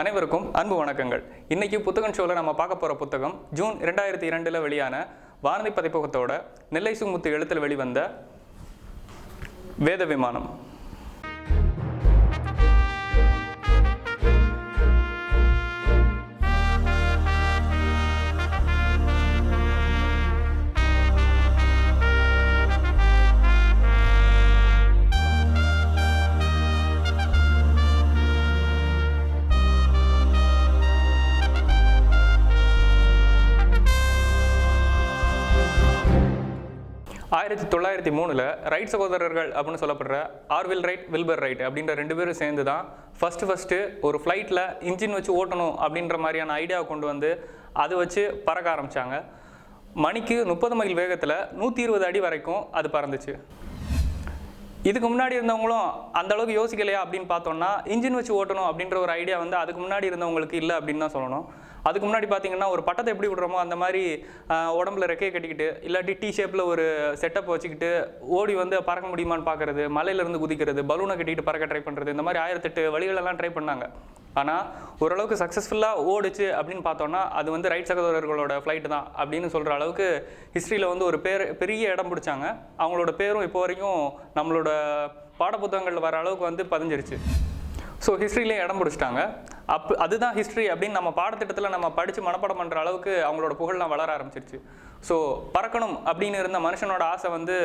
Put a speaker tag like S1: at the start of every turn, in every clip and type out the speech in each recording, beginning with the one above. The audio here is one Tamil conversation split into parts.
S1: அனைவருக்கும் அன்பு வணக்கங்கள். இன்னைக்கு புத்தகம் ஷோவில் நம்ம பார்க்க போகிற புத்தகம் ஜூன் இரண்டாயிரத்தி இரண்டில் வெளியான வானதி பதிப்பகத்தோட நெல்லை சுமுத்து எழுத்தில் வெளிவந்த வேத விமானம். ஆயிரத்தி தொள்ளாயிரத்தி மூணில் ரைட் சகோதரர்கள் அப்படின்னு சொல்லப்படுற ஆர்வில் ரைட் வில்பர் ரைட் அப்படின்ற ரெண்டு பேரும் சேர்ந்து தான் ஃபஸ்ட்டு ஃபஸ்ட்டு ஒரு ஃப்ளைட்டில் இன்ஜின் வச்சு ஓட்டணும் அப்படின்ற மாதிரியான ஐடியாவை கொண்டு வந்து அது வச்சு பறக்க ஆரம்பித்தாங்க மணிக்கு முப்பது மைல் வேகத்தில் நூற்றி இருபது அடி வரைக்கும் அது பறந்துச்சு. இதுக்கு முன்னாடி இருந்தவங்களும் அந்த அளவுக்கு யோசிக்கலையா அப்படின்னு பார்த்தோம்னா இன்ஜின் வச்சு ஓட்டணும் அப்படின்ற ஒரு ஐடியா வந்து அதுக்கு முன்னாடி இருந்தவங்களுக்கு இல்லை அப்படின்னு தான் சொல்லணும். அதுக்கு முன்னாடி பார்த்தீங்கன்னா ஒரு பட்டத்தை எப்படி விடுறோமோ அந்த மாதிரி உடம்புல ரெக்கையை கட்டிக்கிட்டு இல்லாட்டி டி ஷேப்பில் ஒரு செட்டப் வச்சுக்கிட்டு ஓடி வந்து பறக்க முடியுமான்னு பார்க்கறது மலையிலேருந்து குதிக்கிறது பலூனை கட்டிக்கிட்டு பறக்க ட்ரை பண்ணுறது இந்த மாதிரி ஆயிரத்தெட்டு வழிகளெல்லாம் ட்ரை பண்ணாங்க. ஆனால் ஓரளவுக்கு சக்ஸஸ்ஃபுல்லாக ஓடுச்சு அப்படின்னு பார்த்தோன்னா அது வந்து ரைட் சகோதரர்களோட ஃப்ளைட்டு தான் அப்படின்னு சொல்கிற அளவுக்கு ஹிஸ்ட்ரியில் வந்து ஒரு பேர் பெரிய இடம் பிடிச்சாங்க. அவங்களோட பேரும் இப்போ வரைக்கும் நம்மளோட பாடப்புத்தகங்களில் வர அளவுக்கு வந்து பதிஞ்சிருச்சு. ஸோ ஹிஸ்ட்ரியிலே இடம் பிடிச்சிட்டாங்க. அப் அதுதான் ஹிஸ்ட்ரி அப்படின்னு நம்ம பாடத்திட்டத்தில் நம்ம படித்து மனப்பாடம் பண்ணுற அளவுக்கு அவங்களோட புகழ்லாம் வளர ஆரம்பிச்சிருச்சு. ஸோ பறக்கணும் அப்படின்னு இருந்த மனுஷனோட ஆசை வந்து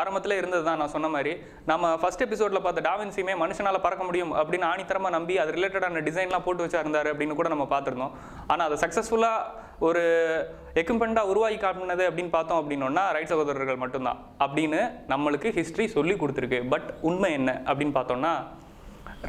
S1: ஆரம்பத்தில் இருந்தது தான் நான் சொன்ன மாதிரி. நம்ம ஃபர்ஸ்ட் எபிசோடில் பார்த்த டாவின்சியுமே மனுஷனால் பறக்க முடியும் அப்படின்னு ஆணித்தரமாக நம்பி அது ரிலேட்டடான டிசைன்லாம் போட்டு வச்சா இருந்தார் அப்படின்னு கூட நம்ம பார்த்துருந்தோம். ஆனால் அதை சக்ஸஸ்ஃபுல்லாக ஒரு எக்யூப்மெண்ட்டாக உருவாக்கி காட்டினது அப்படின்னு பார்த்தோம் அப்படின்னோன்னா ரைட் சகோதரர்கள் மட்டும்தான். அப்படின்னு நம்மளுக்கு ஹிஸ்ட்ரி சொல்லி கொடுத்துருக்கு. பட் உண்மை என்ன அப்படின்னு பார்த்தோம்னா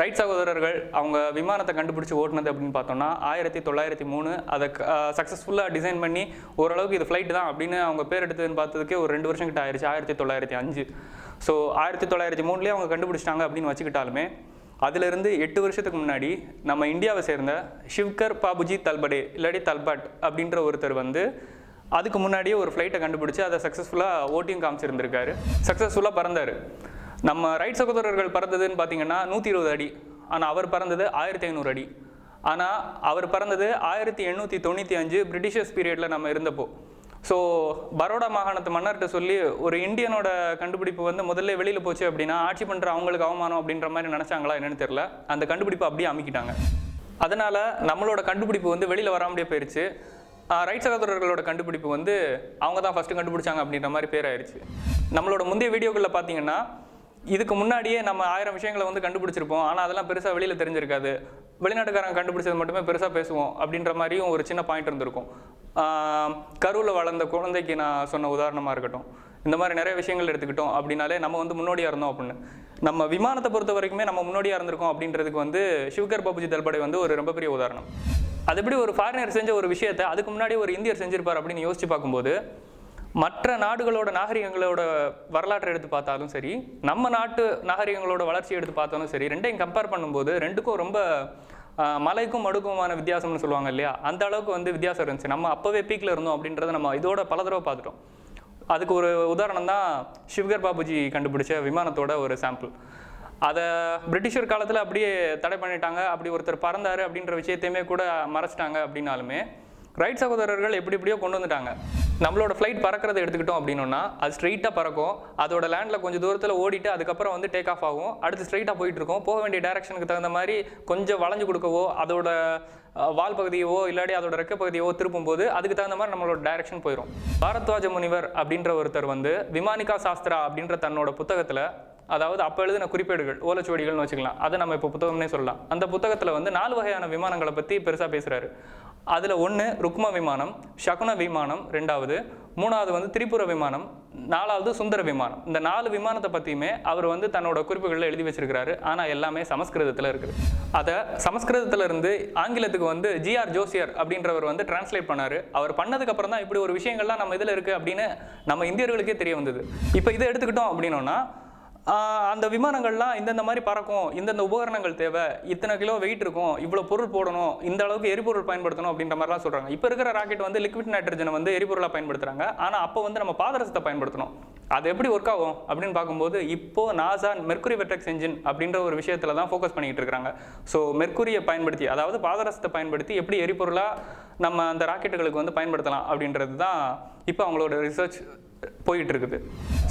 S1: ரைட் சகோதரர்கள் அவங்க விமானத்தை கண்டுபிடிச்சி ஓட்டுனது அப்படின்னு பார்த்தோம்னா ஆயிரத்தி தொள்ளாயிரத்தி மூணு அதை சக்ஸஸ்ஃபுல்லாக டிசைன் பண்ணி ஓரளவுக்கு இது ஃப்ளைட் தான் அப்படின்னு அவங்க பேர் எடுத்ததுன்னு பார்த்ததுக்கே ஒரு ரெண்டு வருஷம் கிட்ட ஆயிடுச்சு ஆயிரத்தி தொள்ளாயிரத்தி அஞ்சு. ஸோ ஆயிரத்தி தொள்ளாயிரத்தி மூணுலேயே அவங்க கண்டுபிடிச்சிட்டாங்க அப்படின்னு வச்சுக்கிட்டாலுமே அதிலிருந்து எட்டு வருஷத்துக்கு முன்னாடி நம்ம இந்தியாவை சேர்ந்த ஷிவ்கர் பாபுஜி தல்படே இல்லாட்டி தல்பட் அப்படின்ற ஒருத்தர் வந்து அதுக்கு முன்னாடியே ஒரு ஃப்ளைட்டை கண்டுபிடிச்சி அதை சக்ஸஸ்ஃபுல்லாக ஓட்டியும் காமிச்சிருந்திருக்காரு. சக்ஸஸ்ஃபுல்லாக பறந்தார். நம்ம ரைட் சகோதரர்கள் பறந்ததுன்னு பார்த்தீங்கன்னா நூற்றி இருபது அடி. ஆனால் அவர் பறந்தது ஆயிரத்தி ஐநூறு அடி. ஆனால் அவர் பறந்தது ஆயிரத்தி எண்ணூற்றி தொண்ணூற்றி அஞ்சு பிரிட்டிஷர்ஸ் பீரியடில் நம்ம இருந்தப்போ. ஸோ பரோடா மாகாணத்து மன்னர்கிட்ட சொல்லி ஒரு இந்தியனோட கண்டுபிடிப்பு வந்து முதல்ல வெளியில் போச்சு அப்படின்னா ஆட்சி பண்ணுற அவங்களுக்கு அவமானம் அப்படின்ற மாதிரி நினச்சாங்களா என்னன்னு தெரியல. அந்த கண்டுபிடிப்பை அப்படியே அமைக்கிட்டாங்க. அதனால் நம்மளோட கண்டுபிடிப்பு வந்து வெளியில் வராமலே போயிடுச்சு ரைட் சகோதரர்களோட கண்டுபிடிப்பு வந்து அவங்க தான் ஃபஸ்ட்டு கண்டுபிடிச்சாங்க அப்படின்ற மாதிரி பேர் ஆயிடுச்சு நம்மளோட முந்தைய வீடியோக்களில் பார்த்தீங்கன்னா இதுக்கு முன்னாடியே நம்ம ஆயிரம் விஷயங்களை வந்து கண்டுபிடிச்சிருப்போம். ஆனால் அதெல்லாம் பெருசாக வெளியில் தெரிஞ்சிருக்காது. வெளிநாட்டுக்காரங்க கண்டுபிடிச்சது மட்டுமே பெருசாக பேசுவோம் அப்படின்ற மாதிரியும் ஒரு சின்ன பாயிண்ட் இருந்திருக்கும். கருவில் வளர்ந்த குழந்தைக்கு நான் சொன்ன உதாரணமாக இருக்கட்டும். இந்த மாதிரி நிறைய விஷயங்கள் எடுத்துக்கிட்டோம் அப்படின்னாலே நம்ம வந்து முன்னோடியாக இருந்தோம் அப்படின்னு. நம்ம விமானத்தை பொறுத்த வரைக்குமே நம்ம முன்னோடியாக இருந்திருக்கோம் அப்படின்றதுக்கு வந்து சிவகர் பாபுஜி தல்படை வந்து ஒரு ரொம்ப பெரிய உதாரணம். அது எப்படி ஒரு ஃபாரினர் செஞ்ச ஒரு விஷயத்தை அதுக்கு முன்னாடி ஒரு இந்தியர் செஞ்சிருப்பார் அப்படின்னு யோசிச்சு பார்க்கும்போது மற்ற நாடுகளோட நாகரிகங்களோட வரலாற்றை எடுத்து பார்த்தாலும் சரி நம்ம நாட்டு நாகரிகங்களோட வளர்ச்சி எடுத்து பார்த்தாலும் சரி ரெண்டையும் கம்பேர் பண்ணும்போது ரெண்டுக்கும் ரொம்ப மலைக்கும் மடுக்குமான வித்தியாசம்னு சொல்லுவாங்க இல்லையா? அந்த அளவுக்கு வந்து வித்தியாசம் இருந்துச்சு. நம்ம அப்போவே பீக்கில் இருந்தோம் அப்படின்றத நம்ம இதோட பல தடவை பார்த்துட்டோம். அதுக்கு ஒரு உதாரணம் தான் சிவ்கர் பாபுஜி கண்டுபிடிச்ச விமானத்தோட ஒரு சாம்பிள் அதை பிரிட்டிஷர் காலத்தில் அப்படியே தடை பண்ணிட்டாங்க. அப்படி ஒருத்தர் பறந்தார் அப்படின்ற விஷயத்தையுமே கூட மறைச்சிட்டாங்க அப்படின்னாலுமே ரைட் சகோதரர்கள் எப்படி எப்படியோ கொண்டு வந்துட்டாங்க. நம்மளோட ஃப்ளைட் பறக்கிறத எடுத்துக்கிட்டோம் அப்படின்னோன்னா அது ஸ்ட்ரைட்டாக பறக்கும். அதோட லேண்டில் கொஞ்சம் தூரத்தில் ஓடிட்டு அதுக்கப்புறம் வந்து டேக் ஆஃப் ஆகும். அடுத்து ஸ்ட்ரைட்டாக போயிட்டு இருக்கும். போக வேண்டிய டேரக்ஷனுக்கு தகுந்த மாதிரி கொஞ்சம் வளைஞ்சு கொடுக்கவோ அதோட வால் பகுதியவோ இல்லாட்டி அதோட ரெக்க பகுதியவோ திருப்பும் போது அதுக்கு தகுந்த மாதிரி நம்மளோட டைரக்ஷன் போயிடும் பாரத்வாஜ முனிவர் அப்படின்ற ஒருத்தர் வந்து விமானிகா சாஸ்திரா அப்படின்ற தன்னோட புத்தகத்தில் அதாவது அப்போ எழுதின குறிப்பேடுகள் ஓலச்சுவடிகள்னு வச்சுக்கலாம். அதை நம்ம இப்போ புத்தகம்னே சொல்லலாம். அந்த புத்தகத்தில் வந்து நாலு வகையான விமானங்களை பற்றி பெருசாக பேசுகிறாரு அதில் ஒன்று ருக்ம விமானம் சகுன விமானம் ரெண்டாவது. மூணாவது வந்து திரிபுர விமானம் நாலாவது சுந்தர விமானம். இந்த நாலு விமானத்தை பற்றியுமே அவர் வந்து தன்னோட குறிப்புகளில் எழுதி வச்சிருக்கிறாரு. ஆனால் எல்லாமே சமஸ்கிருதத்தில் இருக்குது. அதை சமஸ்கிருதத்தில் இருந்து ஆங்கிலத்துக்கு வந்து ஜிஆர் ஜோசியர் அப்படின்றவர் வந்து டிரான்ஸ்லேட் பண்ணாரு. அவர் பண்ணதுக்கப்புறம் தான் இப்படி ஒரு விஷயங்கள்லாம் நம்ம இதில் இருக்குது அப்படின்னு நம்ம இந்தியர்களுக்கே தெரிய வந்தது. இப்போ இதை எடுத்துக்கிட்டோம் அப்படின்னோன்னா அந்த விமானங்கள்லாம் இந்தந்த மாதிரி பறக்கும் இந்தந்த உபகரணங்கள் தேவை இத்தனை கிலோ வெயிட் இருக்கும் இவ்வளோ பொருள் போடணும் இந்த அளவுக்கு எரிபொருள் பயன்படுத்தணும் அப்படின்ற மாதிரிலாம் சொல்கிறாங்க இப்போ இருக்கிற ராக்கெட் வந்து லிக்விட் நைட்ரஜனை வந்து எரிபொருளாக பயன்படுத்துகிறாங்க ஆனால் அப்போ வந்து நம்ம பாதரசத்தை பயன்படுத்தணும். அது எப்படி ஒர்க் ஆகும் அப்படின்னு பார்க்கும்போது இப்போ நாசா மெர்குரி வெர்டெக்ஸ் என்ஜின் அப்படின்ற ஒரு விஷயத்துல தான் ஃபோக்கஸ் பண்ணிட்டு இருக்காங்க. ஸோ மெர்குரியை பயன்படுத்தி அதாவது பாதரசத்தை பயன்படுத்தி எப்படி எரிபொருளாக நம்ம அந்த ராக்கெட்டுகளுக்கு வந்து பயன்படுத்தலாம் அப்படின்றது தான் இப்போ அவங்களோட ரிசர்ச் போயிட்டு இருக்குது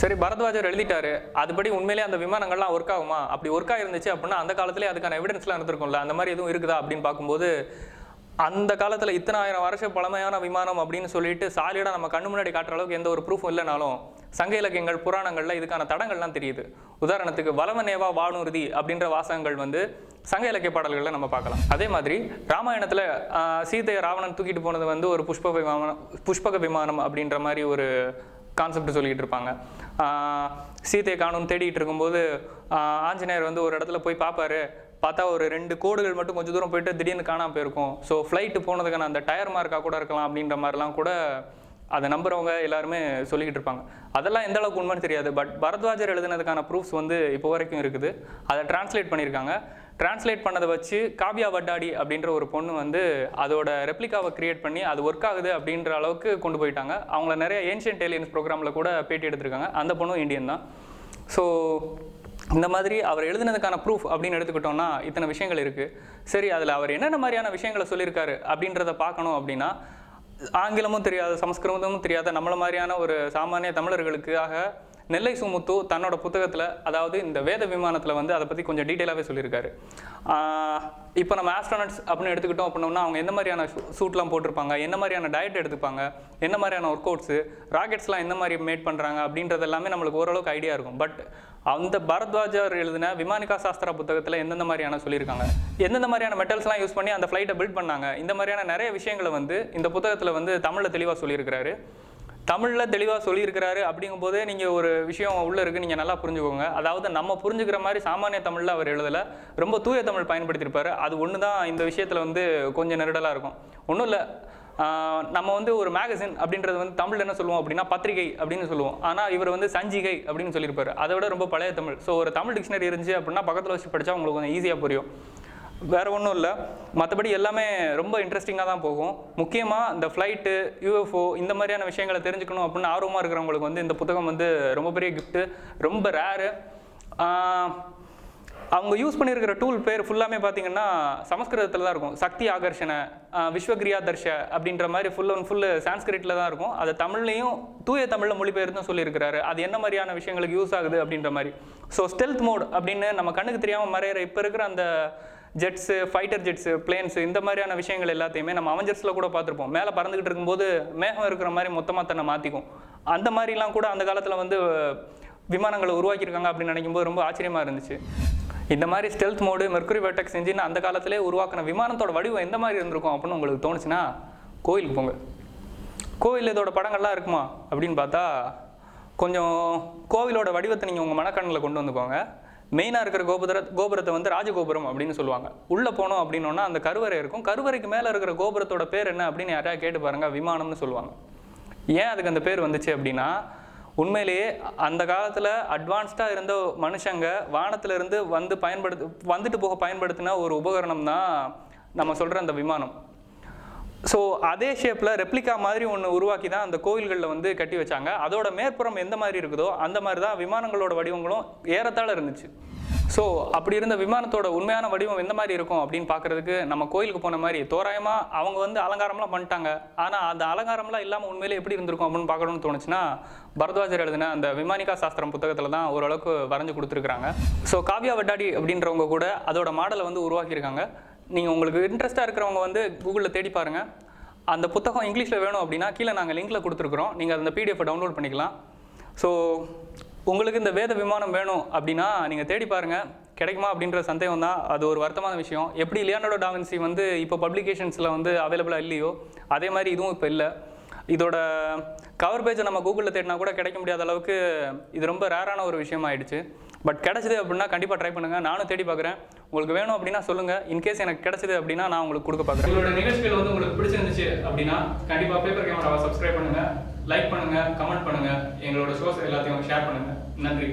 S1: சரி பரத்வாஜர் எழுதிட்டாரு. அதுபடி உண்மையிலேயே அந்த விமானங்கள்லாம் ஒர்க் ஆகுமா? அப்படி ஒர்க் ஆயிருந்துச்சு அப்படின்னா அந்த காலத்திலே அதுக்கான எவிடன்ஸ்லாம் இருந்திருக்கும்ல. அந்த மாதிரி எதுவும் இருக்குதா அப்படின்னு பார்க்கும்போது அந்த காலத்தில் இத்தனை ஆயிரம் வருஷ பழமையான விமானம் அப்படின்னு சொல்லிட்டு சாலிடாக நம்ம கண்ணு முன்னாடி காட்டுற அளவுக்கு எந்த ஒரு ப்ரூஃபும் இல்லைனாலும் சங்க இலக்கியங்கள் புராணங்களில் இதுக்கான தடங்கள்லாம் தெரியுது. உதாரணத்துக்கு வலவனேவா வானூர்தி அப்படின்ற வாசகங்கள் வந்து சங்க இலக்கிய பாடல்களில் நம்ம பார்க்கலாம். அதே மாதிரி ராமாயணத்தில் சீதையை ராவணன் தூக்கிட்டு போனது வந்து ஒரு புஷ்ப விமானம் புஷ்பக விமானம் அப்படின்ற மாதிரி ஒரு கான்செப்ட் சொல்லிக்கிட்டு இருப்பாங்க. சீதையை காணும் தேடிட்டு இருக்கும்போது ஆஞ்சநேயர் வந்து ஒரு இடத்துல போய் பார்ப்பாரு பார்த்தா ஒரு ரெண்டு கோடுகள் மட்டும் கொஞ்சம் தூரம் போயிட்டு திடீர்னு காணாமல் போயிருக்கும். ஸோ ஃப்ளைட்டு போனதுக்கான அந்த டயர் மார்க்காக கூட இருக்கலாம் அப்படின்ற மாதிரிலாம் கூட அதை நம்புறவங்க எல்லாருமே சொல்லிக்கிட்டு இருப்பாங்க. அதெல்லாம் எந்த அளவுக்கு உண்மைன்னு தெரியாது. பட் பரத்வாஜர் எழுதினதுக்கான ப்ரூஃப்ஸ் வந்து இப்போ வரைக்கும் இருக்குது. அதை டிரான்ஸ்லேட் பண்ணியிருக்காங்க. டிரான்ஸ்லேட் பண்ணதை வச்சு காவ்யா வட்டாடி அப்படின்ற ஒரு பொண்ணு வந்து அதோட ரெப்ளிகாவை கிரியேட் பண்ணி அது ஒர்க் ஆகுது அப்படின்ற அளவுக்கு கொண்டு போயிட்டாங்க. அவங்கள நிறைய ஏன்ஷியன்ட் ஏலியன்ஸ் ப்ரோக்ராமில் கூட பேட்டி எடுத்திருக்காங்க. அந்த பொண்ணும் இந்தியன் தான். ஸோ இந்த மாதிரி அவர் எழுதினதுக்கான ப்ரூஃப் அப்படின்னு எடுத்துக்கிட்டோம்னா இத்தனை விஷயங்கள் இருக்குது சரி அதில் அவர் என்னென்ன மாதிரியான விஷயங்களை சொல்லியிருக்காரு அப்படின்றத பார்க்கணும் அப்படின்னா ஆங்கிலமும் தெரியாத சமஸ்கிருதமும் தெரியாத நம்மள மாதிரியான ஒரு சாமானிய தமிழர்களுக்காக நெல்லை சுமுத்து தன்னோட புத்தகத்தில் அதாவது இந்த வேத விமானத்தில் வந்து அதை பற்றி கொஞ்சம் டீட்டெயிலாகவே சொல்லியிருக்காரு. இப்போ நம்ம ஆஸ்ட்ரானட்ஸ் அப்படின்னு எடுத்துக்கிட்டோம் அப்படின்னோம்னா அவங்க எந்த மாதிரியான சூட்லாம் போட்டிருப்பாங்க என்ன மாதிரியான டயட் எடுத்துப்பாங்க என்ன மாதிரியான ஒர்க் அவுட்ஸு ராக்கெட்ஸ்லாம் எந்த மாதிரி மேட் பண்ணுறாங்க அப்படின்றது எல்லாமே நம்மளுக்கு ஓரளவுக்கு ஐடியா இருக்கும். பட் அந்த பரத்வாஜர் எழுதின விமானிகா சாஸ்திரா புத்தகத்தில் எந்தெந்த மாதிரியான சொல்லியிருக்காங்க எந்தெந்த மாதிரியான மெட்டல்ஸ்லாம் யூஸ் பண்ணி அந்த ஃப்ளைட்டை பில்ட் பண்ணாங்க இந்த மாதிரியான நிறைய விஷயங்களை வந்து இந்த புத்தகத்தில் வந்து தமிழில் தெளிவாக சொல்லியிருக்கிறாரு. தமிழில் தெளிவாக சொல்லியிருக்கிறாரு அப்படிங்கும்போதே நீங்கள் ஒரு விஷயம் உள்ளே இருக்குது நீங்கள் நல்லா புரிஞ்சுக்கோங்க. அதாவது நம்ம புரிஞ்சுக்கிற மாதிரி சாமானிய தமிழில் அவர் எழுதலை. ரொம்ப தூய தமிழ் பயன்படுத்தியிருப்பாரு. அது ஒன்று தான் இந்த விஷயத்தில் வந்து கொஞ்சம் நெருடலாக இருக்கும். ஒன்றும் இல்லை. நம்ம வந்து ஒரு மேகசின் அப்படின்றது வந்து தமிழ்ல என்ன சொல்லுவோம் அப்படின்னா பத்திரிகை அப்படின்னு சொல்லுவோம். ஆனால் இவர் வந்து சஞ்சிகை அப்படின்னு சொல்லியிருப்பாரு. அதை விட ரொம்ப பழைய தமிழ். ஸோ ஒரு தமிழ் டிக்ஷனரி இருந்துச்சு அப்படின்னா பக்கத்தில் வச்சு படித்தா உங்களுக்கு கொஞ்சம் ஈஸியாக புரியும். வேற ஒன்றும் இல்லை. மற்றபடி எல்லாமே ரொம்ப இன்ட்ரெஸ்டிங்காக தான் போகும். முக்கியமாக இந்த ஃப்ளைட்டு யூஎஃப்ஓ இந்த மாதிரியான விஷயங்களை தெரிஞ்சுக்கணும் அப்படின்னு ஆர்வமாக இருக்கிறவங்களுக்கு வந்து இந்த புத்தகம் வந்து ரொம்ப பெரிய கிஃப்ட்டு ரொம்ப ரேரு அவங்க யூஸ் பண்ணியிருக்கிற டூல் பேர் ஃபுல்லாமே பார்த்தீங்கன்னா சமஸ்கிருதத்தில் தான் இருக்கும். சக்தி ஆகர்ஷண விஸ்வகிரியா தர்ஷ அப்படின்ற மாதிரி ஃபுல் அண்ட் ஃபுல்லு சான்ஸ்கிரிட்டில் தான் இருக்கும். அதை தமிழ்லையும் தூய தமிழில் மொழிபெயர்த்தும் சொல்லியிருக்கிறாரு. அது என்ன மாதிரியான விஷயங்களுக்கு யூஸ் ஆகுது அப்படின்ற மாதிரி. ஸோ ஸ்டெல்த் மோட் அப்படின்னு நம்ம கண்ணுக்கு தெரியாமல் மறையிற இப்போ இருக்கிற அந்த ஜெட்ஸு ஃபைட்டர் ஜெட்ஸு பிளேன்ஸு இந்த மாதிரியான விஷயங்கள் எல்லாத்தையுமே நம்ம அவஞ்சர்ஸில் கூட பார்த்துருப்போம். மேலே பறந்துக்கிட்டு இருக்கும்போது மேகம் இருக்கிற மாதிரி மொத்தமாக தன்னை மாற்றிக்கும் அந்த மாதிரிலாம் கூட அந்த காலத்தில் வந்து விமானங்களை உருவாக்கியிருக்காங்க அப்படின்னு நினைக்கும்போது ரொம்ப ஆச்சரியமாக இருந்துச்சு. இந்த மாதிரி stealth mode Mercury Vertex engine அந்த காலத்திலே உருவாக்கின விமானத்தோட வடிவம் எந்த மாதிரி இருந்திருக்கும் அப்படின்னு உங்களுக்கு தோணுச்சுன்னா கோயிலுக்கு போங்க. கோவில் இதோட படங்கள்லாம் இருக்குமா அப்படின்னு பார்த்தா கொஞ்சம் கோவிலோட வடிவத்தை நீங்கள் உங்கள் மனக்கண்ணில் கொண்டு வந்துக்கோங்க மெயினாக இருக்கிற கோபுர கோபுரத்தை வந்து ராஜகோபுரம் அப்படின்னு சொல்லுவாங்க. உள்ளே போனோம் அப்படின்னோன்னா அந்த கருவறை இருக்கும். கருவறைக்கு மேலே இருக்கிற கோபுரத்தோட பேர் என்ன அப்படின்னு யாரையா கேட்டு பாருங்க விமானம்னு சொல்லுவாங்க. ஏன் அதுக்கு அந்த பேர் வந்துச்சு அப்படின்னா உண்மையிலேயே அந்த காலத்தில் அட்வான்ஸ்டாக இருந்த மனுஷங்க வானத்திலிருந்து வந்து பயன்படுத்து வந்துட்டு போக பயன்படுத்தின ஒரு உபகரணம் தான் நம்ம சொல்கிற அந்த விமானம். ஸோ அதே ஷேப்பில் ரெப்ளிகா மாதிரி ஒன்று உருவாக்கி தான் அந்த கோயில்களில் வந்து கட்டி வச்சாங்க. அதோட மேற்புறம் எந்த மாதிரி இருக்குதோ அந்த மாதிரி தான் விமானங்களோட வடிவங்களும் ஏறத்தாழ இருந்துச்சு. ஸோ அப்படி இருந்த விமானத்தோட உண்மையான வடிவம் எந்த மாதிரி இருக்கும் அப்படின்னு பார்க்குறதுக்கு நம்ம கோயிலுக்கு போன மாதிரி தோராயமாக அவங்க வந்து அலங்காரம்லாம் பண்ணிட்டாங்க. ஆனால் அந்த அலங்காரம்லாம் இல்லாமல் உண்மையிலே எப்படி இருந்திருக்கும் அப்படின்னு பார்க்கணும்னு தோணுச்சுன்னா பரத்வாஜர் எழுதின அந்த விமானிகா சாஸ்திரம் புத்தகத்தில் தான் ஓரளவுக்கு வரைஞ்சு கொடுத்துருக்குறாங்க. ஸோ காவ்யா வட்டாடி அப்படின்றவங்க கூட அதோட மாடலை வந்து உருவாக்கியிருக்காங்க. நீங்கள் உங்களுக்கு இன்ட்ரெஸ்ட்டாக இருக்கிறவங்க வந்து கூகுளில் தேடி பாருங்கள் அந்த புத்தகம் இங்கிலீஷில் வேணும் அப்படின்னா கீழே நாங்கள் லிங்க்கில் கொடுத்துருக்குறோம். நீங்கள் அந்த பிடிஎஃப் டவுன்லோட் பண்ணிக்கலாம். ஸோ உங்களுக்கு இந்த வேத விமானம் வேணும் அப்படின்னா நீங்கள் தேடி பாருங்கள் கிடைக்குமா அப்படின்ற சந்தேகம் தான். அது ஒரு வருத்தமான விஷயம். எப்படி லியானோட டாவின்சி வந்து இப்போ பப்ளிகேஷன்ஸில் வந்து அவைலபிளாக இல்லையோ அதே மாதிரி இதுவும் இப்போ இல்லை. இதோட கவர் பேஜை நம்ம கூகுளில் தேடினா கூட கிடைக்க முடியாத அளவுக்கு இது ரொம்ப ரேரான ஒரு விஷயம் ஆயிடுச்சு பட் கிடச்சிது அப்படின்னா கண்டிப்பாக ட்ரை பண்ணுங்கள் நானும் தேடி பார்க்குறேன். உங்களுக்கு வேணும் அப்படின்னா சொல்லுங்கள் இன்கேஸ் எனக்கு கிடச்சிது அப்படின்னா நான் உங்களுக்கு கொடுக்க பார்க்குறேன். உங்களோட நிகழ்ச்சிகள் வந்து உங்களுக்கு பிடிச்சிருந்துச்சு அப்படின்னா கண்டிப்பாக பேப்பர் கேமராவை சப்ஸ்கிரைப் பண்ணுங்கள் லைக் பண்ணுங்கள் கமெண்ட் பண்ணுங்கள் எங்களோட ஷோஸ் எல்லாத்தையும் ஷேர் பண்ணுங்கள் நன்றி.